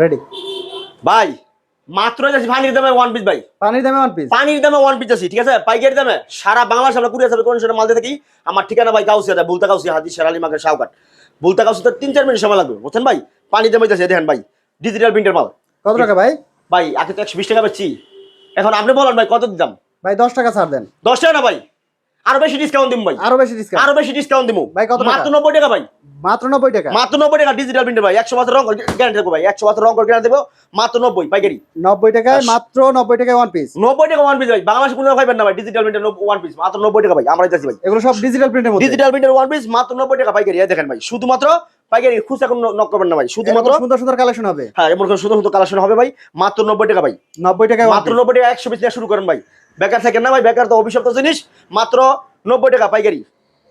Ready ভাই মাত্র যাচ্ছি পানির দামে ওয়ান পিস ভাই। পানির দামে ওয়ান পিস পানির দামে ওয়ান পিস আছি ঠিক আছে? পাইকারি দামে। সারা বাংলাদেশ আমরা কুড়িয়ে যাবে কোন মাল দিয়ে থাকি। আমার ঠিকানা ভাই গাউসিয়া দেয় বুলতা গাউসিয়া হাজি শেরালি মার্কেট শাহকাট বুলতা গাউসিয়া তিন চার মিনিট সময় লাগবে বুঝছেন ভাই? পানির দামে যাচ্ছে দেখেন ভাই ডিজিটাল প্রিন্টের মাল। কত টাকা ভাই? ভাই আগে তো একশো বিশ টাকা পাচ্ছি এখন আপনি বলেন ভাই কত দিতাম? ভাই দশ টাকা ছাড় দেন। দশ টাকা না ভাই? আরও বেশি ডিসকাউন্ট দিব ভাই। আরও বেশি ডিসকাউন্ট আরও বেশি ডিসকাউন্ট দিব ভাই, কত মাত্র নব্বই টাকা ভাই। মাত্র নব্বই টাকা? মাত্র নব্বই টাকা ডিজিটাল প্রিন্টার ভাই। একশো বছর রং গ্যারান্টি দেবো ভাই। একশো বছর রং গ্যারান্টি দেবো। মাত্র নব্বই পাইকারি। নব্বই টাকায় মাত্র নব্বই টাকায় ওয়ান পিস নব্বই টাকা ওয়ান পিস ভাই। বাংলাদেশ কোনো পাইবেন না ভাই। ডিজিটাল প্রিন্টার ওয়ান পিস মাত্র নব্বই টাকা ভাই। আমরা যাচ্ছি ভাই। এগুলো সব ডিজিটাল প্রিন্টের মধ্যে। ডিজিটাল প্রিন্টার ওয়ান পিস মাত্র নব্বই টাকা পাইকারি। এই দেখেন ভাই শুধুমাত্র পাইকারি খুচরা কোনো নক করবেন না ভাই। শুধুমাত্র সুন্দর সুন্দর কালেকশন হবে। হ্যাঁ এমন সুন্দর সুন্দর কালেকশন হবে ভাই। মাত্র নব্বই টাকা ভাই। নব্বই টাকা মাত্র নব্বই টাকা একশো পিস শুরু করেন ভাই। বেকার থাকেন না ভাই বেকার তো অভিশপ্ত জিনিস। মাত্র নব্বই টাকা পাইকারি।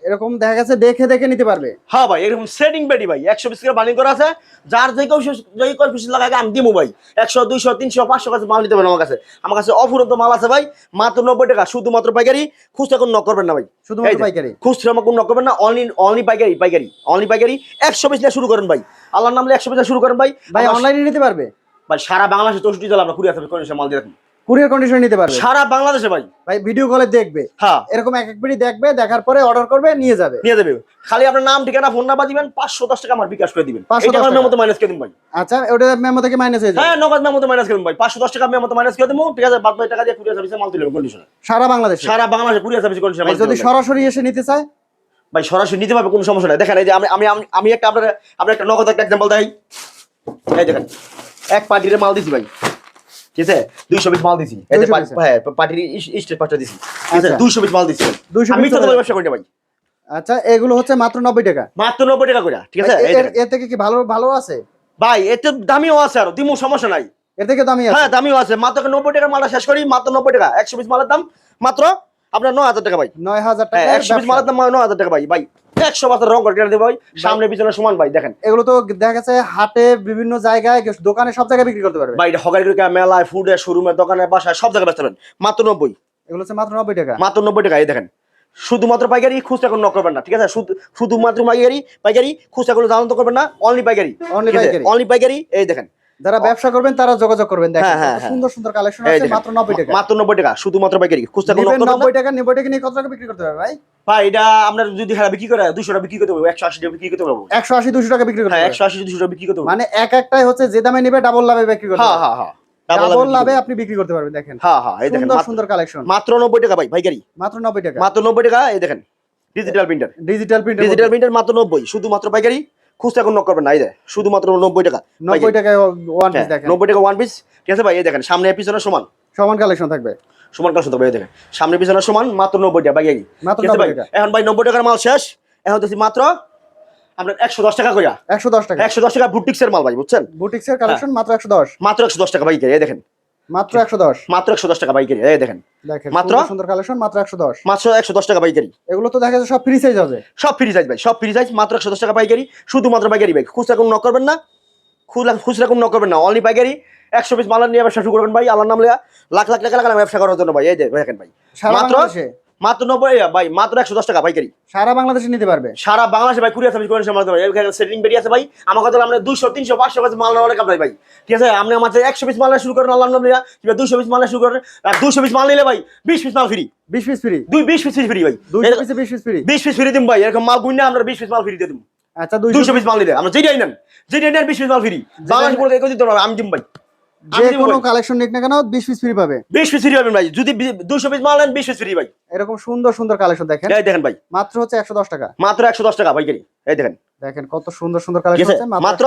এরকম দেখা গেছে দেখে দেখে নিতে পারবে। হ্যাঁ ভাই এরকম সেটিং বেডি ভাই একশো পিস করে বানিং করা আছে। যার যে কেউ যে কেউ পিস লাগাই আমি দিবো ভাই। একশো দুইশো তিনশো পাঁচশো কাছে মাল নিতে পারেন আমার কাছে। আমার কাছে অফুরন্ত মাল আছে ভাই মাত্র নব্বই টাকা শুধুমাত্র পাইকারি। খুচরা কোনো নক করবেন না ভাই। শুধুমাত্র পাইকারি? খুচরা আমার কোনো নক করবেন না অনলি অনলি পাইকারি পাইকারি অনলি পাইকারি। একশো পিস শুরু করেন ভাই। আল্লাহর নামলে একশো পিস শুরু করেন ভাই। ভাই অনলাইনে নিতে পারবে? ভাই সারা বাংলাদেশে চৌষট্টি জেলা আমরা কুড়ি হাজার মাল দিয়ে রাখি কুরিয়ার কন্ডিশন নিতে পারবে। সারা বাংলাদেশে ভাই। ভাই ভিডিও কলে দেখবে। হ্যাঁ। এরকম এক এক বিড়ি দেখবে দেখার পরে অর্ডার করবে নিয়ে যাবে। নিয়ে দেবে খালি আপনার নাম ঠিকানা ফোন নাম্বার দিবেন পাঁচশো দশ টাকা আমার বিকাশ করে দিবেন। 510 এটা আমার টাকা। মেমোতে মাইনাস করে দিন ভাই। আচ্ছা ওটা মেমো থেকে মাইনাস হয়ে যাবে। হ্যাঁ নগদ মেমোতে মাইনাস করে দিন ভাই। পাঁচশো দশ টাকা মেমোতে মাইনাস করে দেবো। ঠিক আছে বাদ বাকি টাকা দিয়ে কুড়ি সার্ভিসে মাল তুলে কন্ডিশনে সারা বাংলাদেশে। সারা বাংলাদেশে কুড়ি সার্ভিস কন্ডিশনে যদি সরাসরি এসে নিতে চায়? ভাই সরাসরি নিতে পারবে কোনো সমস্যা নাই। দেখেন এই যে আমি আমি আমি- একটা আপনার আপনার একটা নগদ একটা এক্সাম্পল দেই এই দেখেন এক পার্টির মাল দিছি ভাই। ঠিক আছে? দুইশো পিস মাল দিছি। এই যে 200 পার্টি- piece? হ্যাঁ পার্টির স্টেট পাঁচটা দিছি। ঠিক আছে? আচ্ছা। দুইশো পিস মাল দিছি। 200 আমি তো তো- ব্যবসা করি ভাই। আচ্ছা এগুলো হচ্ছে মাত্র নব্বই টাকা। মাত্র নব্বই টাকা করে ঠিক আছে? এর থেকে কি ভালো ভালো আছে? ভাই এতে দামিও আছে আর দিমু সমস্যা নাই। এর থেকে দামি হ্যাঁ দামিও আছে। মাত্র নব্বই মালটা শেষ করি মাত্র নব্বই টাকা। একশো পিস মালের দাম মাত্র আপনার নয় হাজার টাকা ভাই। নয় হাজার টাকা হ্যাঁ একশো পিস মালের দাম নয় হাজার টাকা ভাই ভাই। একশো বছর রং করে দেবো সামনে পিছনে সমান ভাই দেখেন। এগুলো তো দেখা গেছে হাটে বিভিন্ন জায়গায় দোকানে সব জায়গায় বিক্রি করতে পারবে। ভাই এটা মেলায় ফুডে শোরুমে দোকানে বাসায় সব জায়গায় বেচতে পারেন মাত্র নব্বই। এগুলো হচ্ছে মাত্র নব্বই টাকা। মাত্র নব্বই টাকা এই দেখেন। শুধুমাত্র পাইকারি খুচরা কোনো করবেন না ঠিক আছে? শুধুমাত্র পাইকারি পাইকারি খুচরা কোনো জানান্ত করবেন না অনলি পাইকারি। Only পাইকারি। অনলি পাইকারি এই দেখেন। যারা ব্যবসা করবেন তারা যোগাযোগ করবেন। দেখেন হ্যাঁ, হ্যাঁ, হ্যাঁ। সুন্দর সুন্দর কালেকশন আছে মাত্র নব্বই টাকা। মাত্র নব্বই টাকা শুধুমাত্র পাইকারি। খুচরা কোনো নেবেন knock করবেন না। নব্বই টাকা নব্বই টাকা নিয়ে কত টাকা বিক্রি করতে পারবে ভাই? ভাই এটা আপনার যদি হ্যাঁ বিক্রি করে দুশো টাকা বিক্রি করতে পারব একশো আশি টাকা বিক্রি করতে পারব। একশো আশি দুশো টাকা বিক্রি করতে হ্যাঁ পারবে একশো আশি দুশো টাকা বিক্রি করতে পারব। মানে এক একটাই হচ্ছে যে দামে নেবে ডাবল লাভে বিক্রি করতে হ্যাঁ হ্যাঁ হ্যাঁ। ডাবল লাভে আপনি বিক্রি করতে পারবেন দেখেন। হ্যাঁ হ্যাঁ এই দেখেন সুন্দর সুন্দর কালেকশন মাত্র নব্বই টাকা ভাই পাইকারি। মাত্র নব্বই টাকা। মাত্র নব্বই টাকা এই দেখেন digital printer digital print digital printer মাত্র নব্বই শুধুমাত্র পাইকারি। খুচরা এখন নক করবেন না এই দেখেন শুধুমাত্র নব্বই টাকা। নব্বই। টাকায় ওয়ান পিস দেখেন। নব্বই টাকা ওয়ান পিস ঠিক আছে ভাই এই দেখেন সামনে পিছনে সমান। সমান কালেকশন থাকবে। সমান কাজ ভাই এই দেখেন। সামনে পিছনে সমান মাত্র নব্বই টাকা মাত্র ভাই? এখন ভাই নব্বই টাকার মাল শেষ। এখন দেখছি মাত্র আপনার একশো দশ টাকা কইয়া একশো দশ টাকা। একশো দশ টাকা বুটিক্সের মাল ভাই বুঝছেন? বুটিক্সের কালেকশন মাত্র একশো দশ। মাত্র একশো দশ টাকা পাইকারি এই দেখেন। মাত্র একশো দশ। মাত্র একশো দশ টাকা পাইকারি। এই দেখেন। মাত্র? সুন্দর কালেকশন মাত্র একশো দশ। মাত্র একশো দশ টাকা পাইকারি। এগুলো তো দেখা যাচ্ছে সব ফ্রি সাইজ আছে সব ফ্রি সাইজ ভাই সব ফ্রি সাইজ মাত্র একশো দশ টাকা পাইকারি। শুধুমাত্র পাইকারি ভাই খুচরা কোনো নক করবেন না। খুচরা খুচরা কোনো নক করবেন না অনলি পাইকারি। একশো পিস মালার নিয়ে ব্যবসা শুরু করবেন ভাই আল্লাহর নাম লিয়া লাখ লাখ টাকা লাখ ব্যবসা করার জন্য ভাই এই দেখেন ভাই। মাত্র মাত্র নব্বই ভাই মাত্র একশো দশ টাকা পাইকারি। সারা বাংলাদেশে নিতে পারবে? সারা বাংলাদেশে ভাই কুড়িয়া সার্ভিস করেন মাধ্যমে সেটিং বেরিয়ে আছে ভাই। আমার কথা আমরা দুশো তিনশো পাঁচশো কাছে মাল নেওয়া আপনার ভাই। ঠিক আছে? আপনি আমার একশো পিস মাল শুরু করেন আল্লাহ নাম কিংবা দুশো পিস মাল শুরু করেন আর দুশো পিস মাল নিলে ভাই বিশ পিস মাল ফ্রি বিশ পিস ফ্রি দুই বিশ পিস ফ্রি ভাই। বিশ পিস ফ্রি বিশ পিস ফ্রি দিম ভাই। এরকম মাল গুণ আমরা বিশ পিস মাল ফ্রি দিয়ে দিব আচ্ছা দুইশো দুইশো পিস মাল নিলে। আমরা যেটাই নেন যেটাই নেন বিশ পিস মাল ফ্রি বাংলাদেশ দিতে পারব, আমি দিম ভাই। যে কোনো কালেকশন নিক না কেন বিশ পিস ফ্রি পাবে। বিশ পিস ফ্রি পাবেন ভাই। যদি দুশো পিস মাল নেন বিশ পিস ফ্রি ভাই। এরকম সুন্দর সুন্দর কালেকশন দেখেন। এই দেখেন ভাই। মাত্র হচ্ছে একশো দশ টাকা। মাত্র একশো দশ টাকা পাইকারি। এই দেখেন। দেখেন কত সুন্দর সুন্দর কালেকশন আছে আছে মাত্র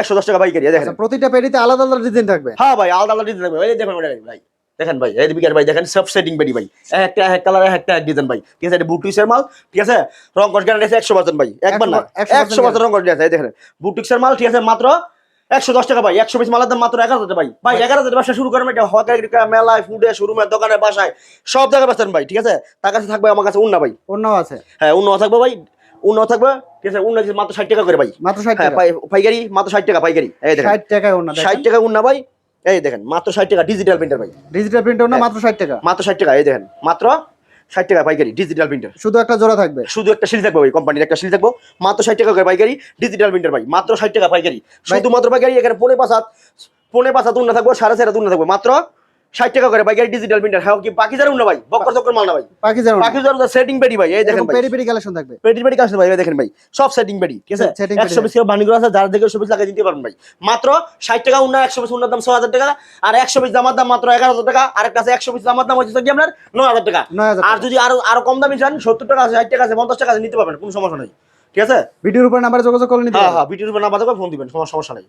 একশো দশ টাকা পাইকারি। দেখেন। আচ্ছা, প্রতিটা আলাদা আলাদা ডিজাইন থাকবে। হ্যাঁ ভাই আলাদা আলাদা ডিজাইন এই দেখেন ভাই। দেখেন ভাই এই বিকার ভাই দেখেন সব সেটিং বেডি ভাই। এক একটা এক কালার এক একটা ডিজাইন ভাই। ঠিক আছে এটা বুটিক্সের মাল। ঠিক আছে রং কস গ্যারান্টি আছে একশো পার্সেন্ট ভাই। একবার না 100% একশো রং কস আছে। দেখেন। বুটিক্সের মাল ঠিক আছে মাত্র একশো দশ টাকা ভাই একশো পিস মালের দাম মাত্র এক হাজার ভাই। ভাই এক হাজার ব্যবসা শুরু করেন এটা হকারি মেলায় ফুডে শোরুমে দোকানে বাসায় সব জায়গায় বেচেন ভাই ঠিক আছে? তার কাছে থাকবে আমার কাছে উন্না ভাই। অন্যও আছে। হ্যাঁ উন্না থাকবে ভাই উন্না থাকবে ঠিক আছে? উন্না মাত্র ষাট টাকা করে ভাই। মাত্র ষাট হ্যাঁ টাকা। পাইকারি মাত্র ষাট টাকা পাইকারি। এই দেখেন। ষাট টাকায় অন্য ষাট টাকা উন্না ভাই এই দেখেন মাত্র ষাট টাকা ডিজিটাল প্রিন্টার ভাই। ডিজিটাল প্রিন্ট অন্য হ্যাঁ। মাত্র ষাট টাকা। মাত্র ষাট টাকা এই দেখেন মাত্র ষাট টাকা পাইকারি ডিজিটাল প্রিন্টার শুধু একটা জোড়া থাকবে? শুধু একটা সিল থাকবে ভাই কোম্পানির একটা সিল থাকব। মাত্র ষাট টাকা করে পাইকারি ডিজিটাল প্রিন্টার ভাই মাত্র ষাট টাকা পাইকারি। শুধুমাত্র পাইকারি এখানে পনেরো পাঁচ হাত পনেরো পাঁচ হাত উন্না থাকব সাড়ে চার হাত উন্না থাকব। মাত্র ষাট টাকা করে পাইকারি ডিজিটাল প্রিন্টার হ্যাঁ কি? ভাই বক্কর চক্কর মাল না ভাই। সেটিং পেটি ভাই এই দেখেন ভাই। পেরি পেরি কালেকশন থাকবে। পেটি পেটি কাজ ভাই দেখেন ভাই। সব সেটিং পেটি ঠিক আছে? Setting পেটি, একশো পিস বানি আছে যার দেখে একশো পিস লাগিয়ে দিতে পারবেন ভাই। মাত্র ষাট টাকা উন্না একশো পিস উন্নার দাম ছ হাজার টাকা আর একশো পিস দামার দাম মাত্র এগারো হাজার টাকা আর একটা আছে একশো পিস দামার দাম হচ্ছে কি আপনার? নয় হাজার টাকা। আর যদি আরও আরও কম দামি চান সত্তর টাকা আছে ষাট টাকা আছে পঞ্চাশ টাকা আছে নিতে পারবেন কোনো সমস্যা নাই। ঠিক আছে? ভিডিওর উপর নাম্বারে যোগাযোগ করে নিতে হ্যাঁ। হ্যাঁ ভিডিওর উপর না বাজাবে ফোন দিবেন কোনো সমস্যা নেই।